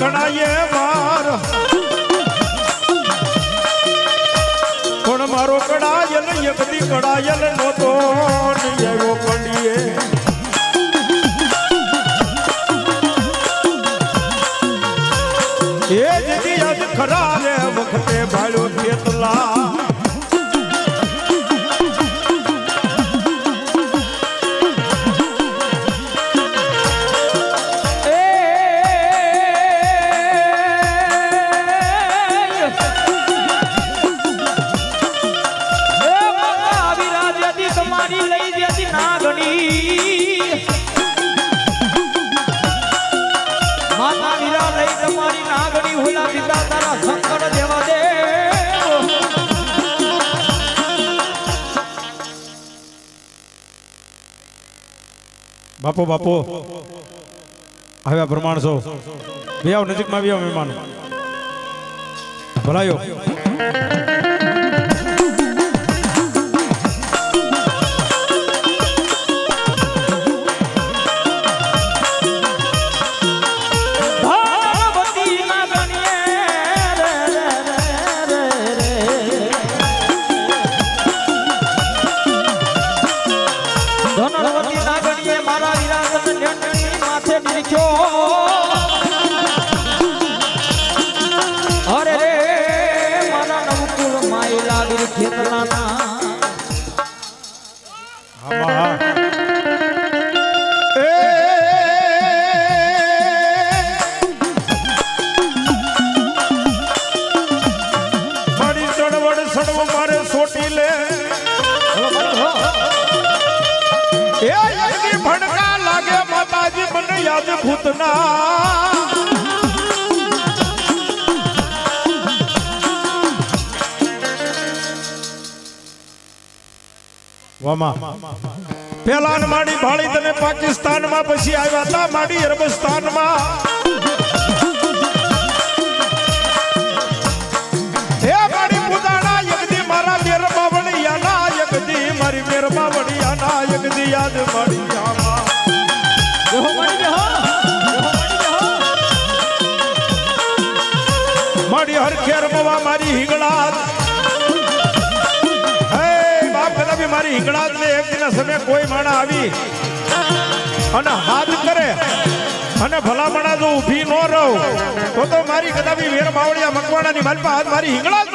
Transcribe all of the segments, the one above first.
ચણાયે માર. પણ મારો કડાયલ યગદી કડાયલ નતો નહીં બાપો બાપો. આવ્યા પ્રમાણ છો. બે આવ નજીકમાં આવ્યા મહેમાન ભલાયો. વ્યાજ ભૂતના. પેલા માડી ભાળી તને પાકિસ્તાનમાં પછી આવ્યા હતા માડી અરબસ્તાનમાં. મારી હિંગળાત હે, બાપ કદા બી મારી હિંગળાત ને એક દિન સમય કોઈ માણા આવી અને હાથ કરે અને ભલામણા જો ઊભી ન રહું, તો તો મારી કદા બી વેર માવડિયા મકવાણાની માલપા હાથ મારી હિંગળાત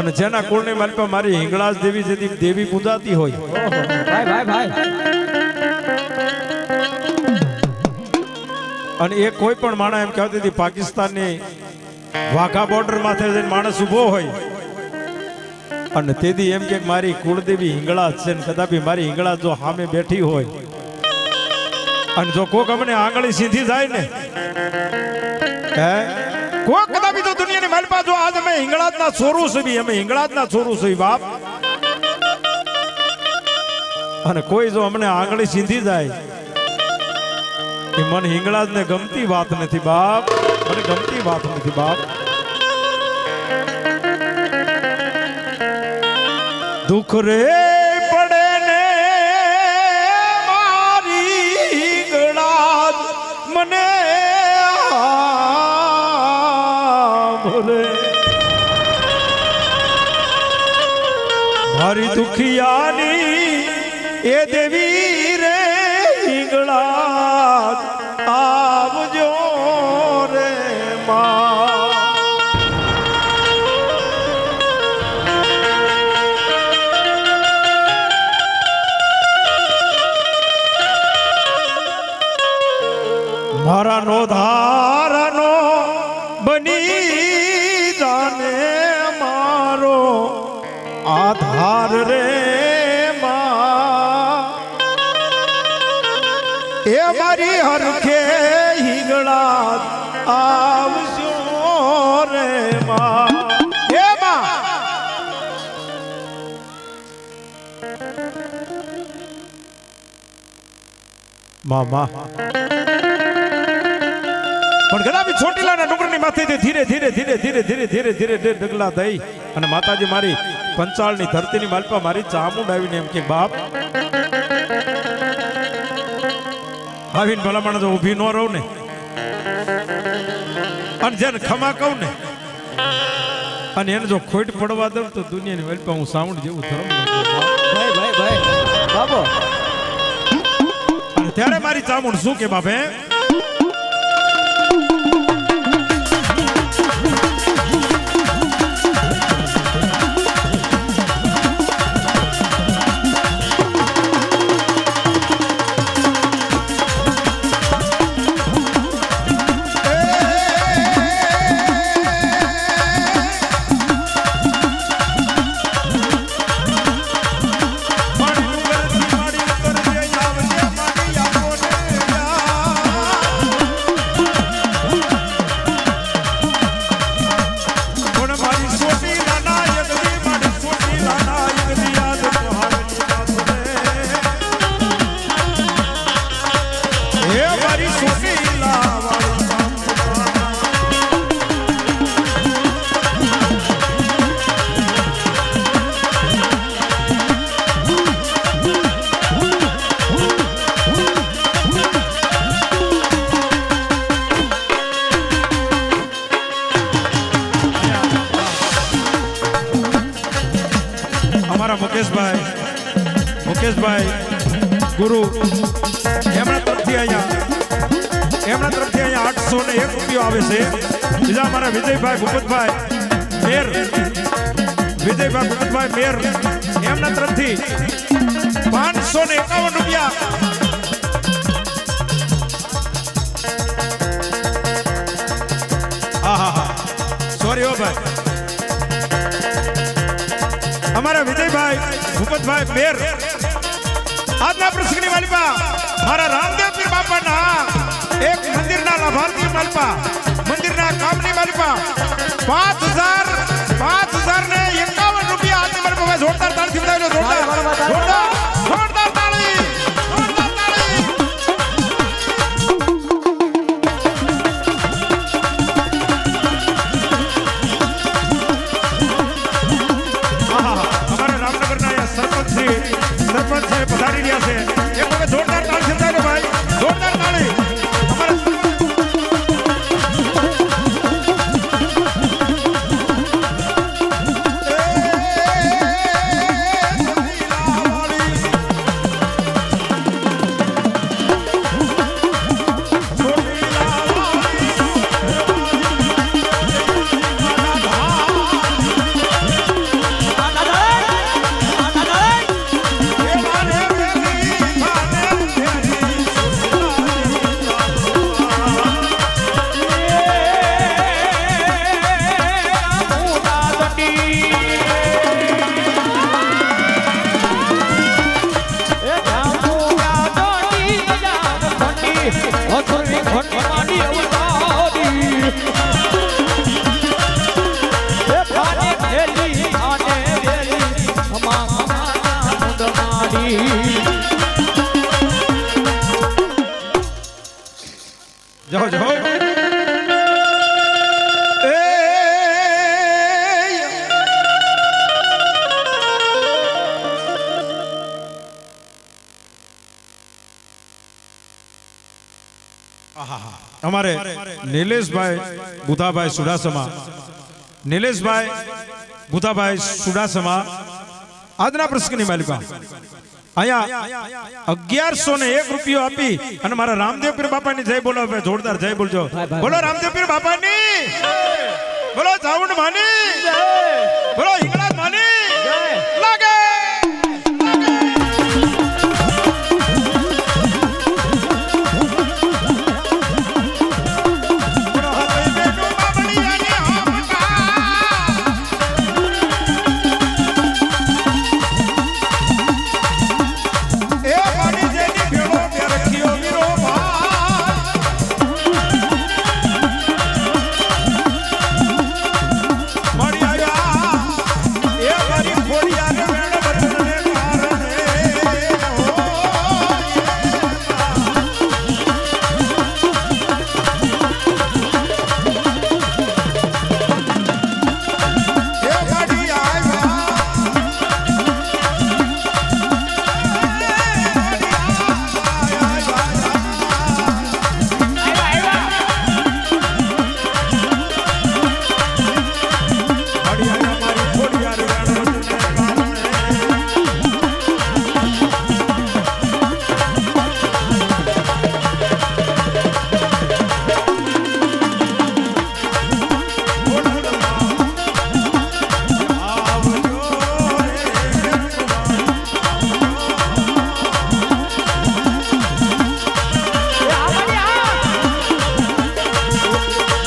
અને જેના કુળની માલિકા મારી હિંગળાજ દેવી જેથી દેવી પૂજાતી હોય. ઓહો, ભાઈ ભાઈ ભાઈ. અને એ કોઈ પણ માણસ એમ કહેતી હતી પાકિસ્તાનની વાઘા બોર્ડર માથે જઈને માણસ ઊભો હોય. અને તેથી એમ કે મારી કુળદેવી હિંગળાજ છે ને કદાપી મારી હિંગળાજ જો સામે બેઠી હોય અને જો કોક અમને આંગળી સીધી જાય ને હે? કોક દુનિયાની માલપા જો આજ અમે હિંગળાજના છોરું છે અમે હિંગળાજના છોરું છે બાપ. અને કોઈ જો અમને આંગળી સીધી જાય, એ મને હિંગળાજ ને ગમતી વાત નથી બાપ. મને ગમતી વાત નથી બાપ. દુઃખ રે મારી દુખિયાની એ દેવી મામા. પણ ગદાબી ચોટીલાના ડુંગરની માથેથી ધીરે ધીરે ધીરે ધીરે ધીરે ધીરે ધીરે ધીરે ડગલા દઈ અને માતાજી મારી પંચાળની ધરતીની માલપા મારી ચામુંડ આવીને એમ કે, બાપ, આવીને ભલામણ જો ઊભી ન રહું ને. અને જેને ખમા કહું ને, અને એને જો ખોટ પડવા દઉં તો દુનિયાની માલપા હું સાઉન્ડ જેવું ધર્મ. ભાઈ ભાઈ ભાઈ બાબો ત્યારે મારી ચામુંડ શું કે બાપે? ભૂપતભાઈ એમના તરફથી પાંચસો ને એકાવન રૂપિયા. હા હા હા. સોરી હો ભાઈ. અમારા વિજયભાઈ, ભૂપતભાઈ, મેર. આજના પ્રસંગની માલિકા મારા રામદેવ પીર બાપાના એક મંદિરના લાભાર્થી માલિકા મંદિરના કામની માલિકા પાંચ હજાર પાંચ હજાર ને એકાવન ભાઈ જોરદાર તાળથી બતાવી લો જોરદાર જોરદાર. અમારે નિલેશભાઈ બુધાભાઈ સુડાસમા. નિલેશભાઈ બુધાભાઈ સુડાસમા. આજના પ્રસંગની માલિકા અગિયારસો ને એક રૂપિયો આપી અને મારા રામદેવ બાપાની જય બોલો જોરદાર જય બોલજો. બોલો રામદેવ પીર બાપાની. બોલો ચાઉંડ માની. બોલો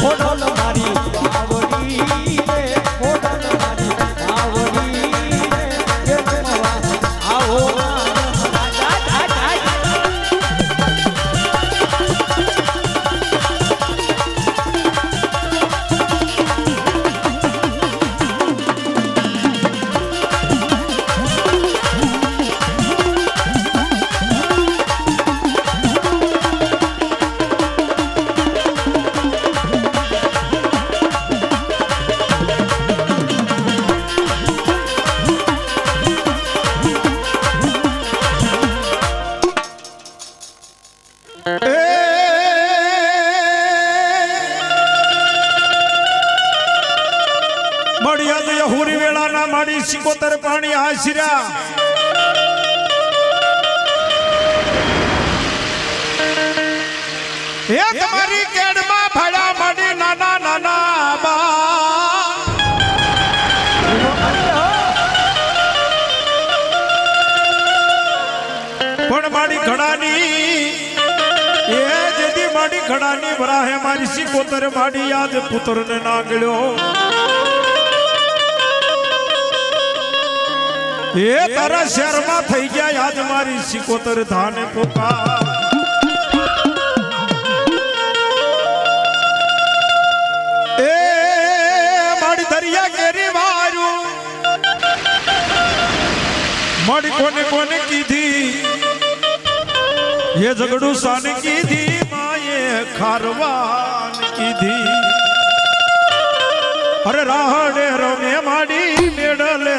Pololo એ તમારી કેડમાં ભડા મડી નાના નાના બા. પણ મારી ઘડાની, એ જેથી મારી ઘડાની ભરાહે મારી સિકોતર માડી યાદ પુત્રને નાગળ્યો. એ તારા શહેરમાં થઈ ગયા આજ મારી સિકોતર ધાને પોકા મારી કોને કોને કીધી? એ ઝઘડું સાને કીધી? માએ ખારવાન કીધી. અરે રાહડે રમે માડી મેડલે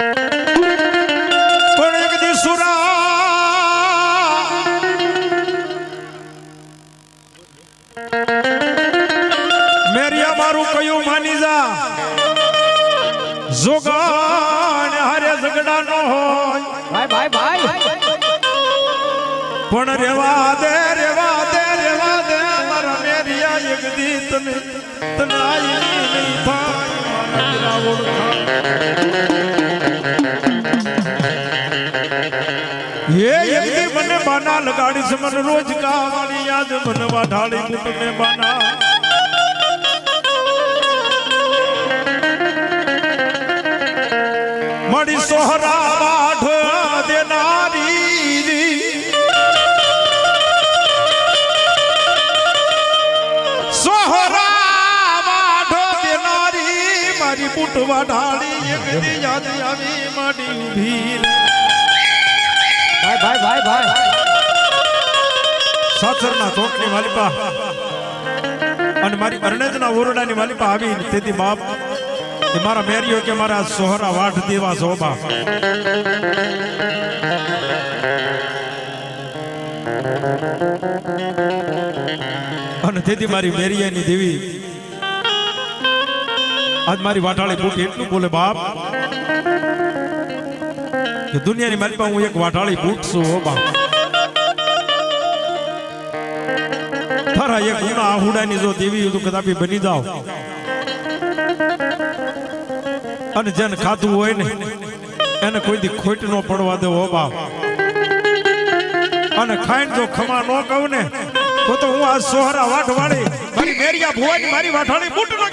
પણ એક દિસુરા. મેરિયા મારું કયું માની જા. જોગાણ હારે ઝઘડા નો હોય. ભાઈ ભાઈ ભાઈ. પણ રેવા દે રેવા દે રેવા દે મારા મેરિયા એક દી તને તને આઈ નહીં મને બાના લગાડીશ મને રોજ ગાવાની યાદ મને વાઢાળી બુટને બાના. મળી સોહરા મારી ઢાળી એક દી યાદ આવી માડી ઊભી. ભાઈ ભાઈ ભાઈ ભાઈ સાસરના ચોકની માલિપા અને મારી અરણેજના ઓરડાની માલિપા આવી તેથી બાપ મારા મેરીઓ કે મારા સોહરા વાઠ દેવા શોભા અને તેથી મારી મેરિયાની દેવી આજ મારી વાટાળી બુટ એટલું બોલે, બાપ, કે દુનિયાની માલિપા હું એક વાટાળી છું હો બાપ. એક ગુના આહુડાની જો દેવી તો કદાપી બની જાવ અને જેને ખાધું હોય ને, એને કોઈ દી ખોટ નો પડવા દેવો બાપ. અને ખાઈને જો ખમા નો કહું ને, તો તો હું આ સોહરા વાટ વાળી મારી મેરિયા ભુવાની મારી વાઠાળી બૂટ નો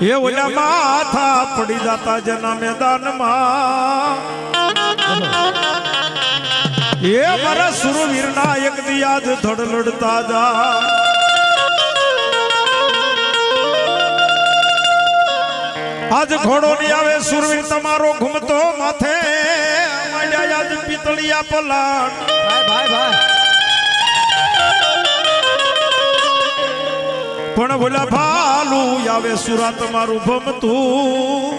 એ ઓલા માથા પડી જતા જેના મેદાનમાં. એ મારા સુરવીર ના એક દિયાદ ધડ લડતા જા. આજ ઘોડો ની આવે સુરવીર તમારો ઘૂમતો માથે. માંડ્યા આજ પિતળિયા પલાણ. ભાઈ ભાઈ ભાઈ. પણ ભોલા ભાલું, આવે સુરત મારું ભમતું.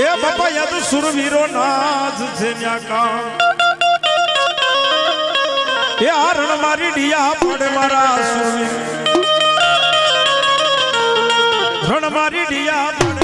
એ બાપા યાદ સુરવીરો નાજ છે ન્યા કામ. એ હરણ મારી ડિયા પડે મારા સુરવીર રણ મારી ડિયા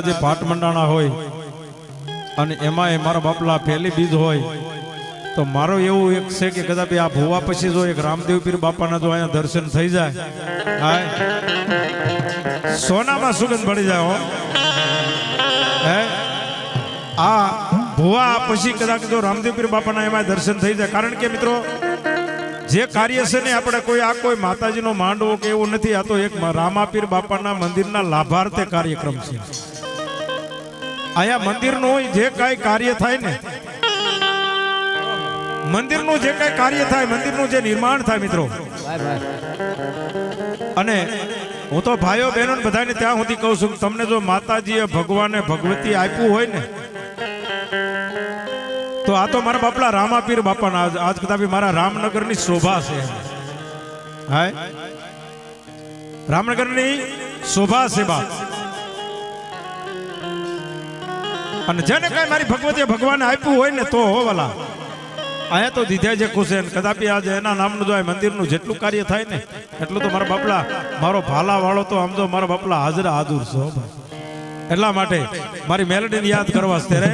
આજે પાટ મંડાણા હોય અને એમાં મારા બાપલા પહેલી બીજ હોય, તો મારો એવું એક છે કે કદાચ આ ભુવા પછી જો એક રામદેવ પીર બાપાના જો અહીંયા દર્શન થઈ જાય. હા સોનામાં સુગંધ ભળી જાય હો. હે? આ ભુવા પછી કદાચ જો રામદેવ પીર બાપાના એમાં દર્શન થઈ જાય. કારણ કે મિત્રો, જે કાર્ય છે ને આપણે કોઈ આ કોઈ માતાજીનો માંડવો કે એવું નથી, આ તો એક રામાપીર બાપાના મંદિરના લાભાર્થે કાર્યક્રમ છે. અહીંયા મંદિરનું જે કાંઈ કાર્ય થાય ને, મંદિરનું જે કાંઈ કાર્ય થાય, મંદિરનું જે નિર્માણ થાય મિત્રો. અને હું તો ભાઈઓ બહેનો બધાને ત્યાં સુધી કહું છું તમને જો માતાજીએ ભગવાને ભગવતી આપ્યું હોય ને, તો આ તો મારા બાપલા રામાપીર બાપાના, આજ કદાચ મારા રામનગરની શોભા છે. હાય? રામનગરની શોભા છે બા અને જેને કઈ મારી ભગવતી ભગવાન આપ્યું હોય ને તો હોવાલા અહીંયા તો દીધા છે છે કદાપી આજે એના નામનું જો મંદિરનું જેટલું કાર્ય થાય ને, એટલું તો મારા બાપલા, મારો ભાલા વાળો તો આમ તો મારા બાપલા હાજરા હાજર છો એટલા માટે મારી મેલડીને યાદ કરવા છે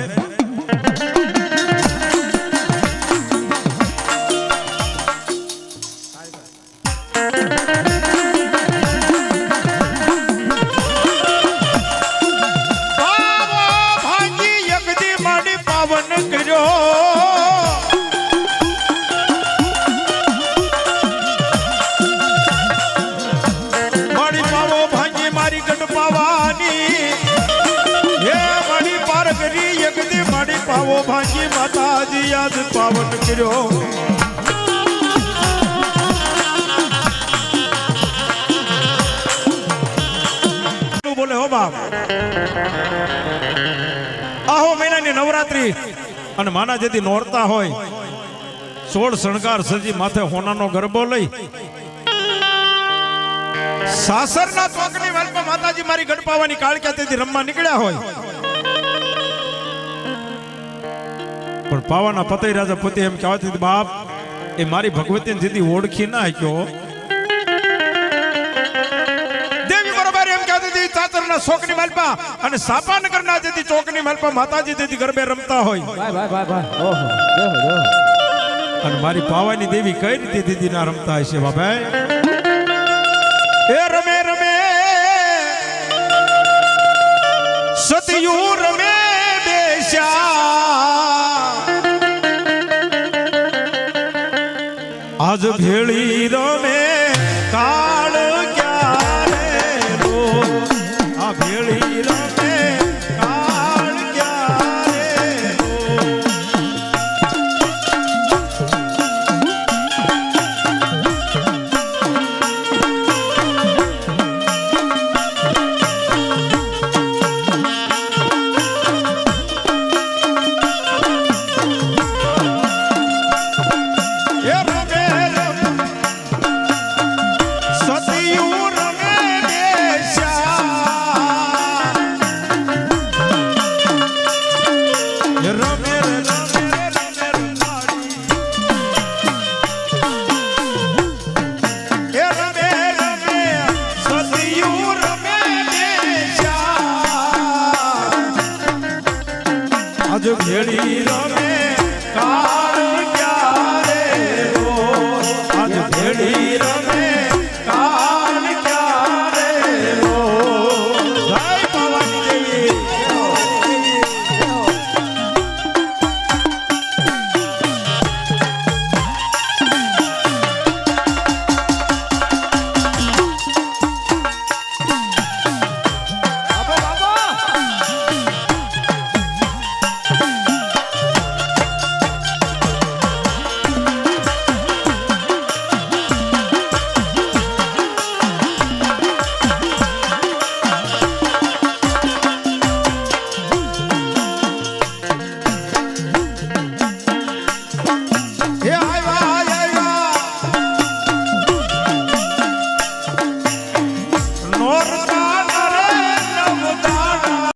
યાદ પાવન કર્યો. બોલે, હો બાપ. આહો, મહિનાની નવરાત્રી. અને માના જેથી નોરતા હોય, સોળ શણગાર સજી માથે હોનાનો ગરબો લઈ, સાસરના ચોકની વાલમાં માતાજી મારી ગણપાવાની કાળક્યા તેથી રમવા નીકળ્યા હોય પણ પાવાના પતઈ રાજા પોતે એમ કહેવાતી બાપ એ મારી ભગવતીને જેથી ઓળખી ના શક્યો દેવી બરોબર એમ કહેતી હતી ચાચરના શોકની માલપા અને જેથી ચોકની માલપા માતાજી ગરબે રમતા હોય. મારી પાવાની દેવી કઈ રીતે દીદી ના રમતા હશે બાબા એ રમે રમે. સતયુ આજ ભેળી રમે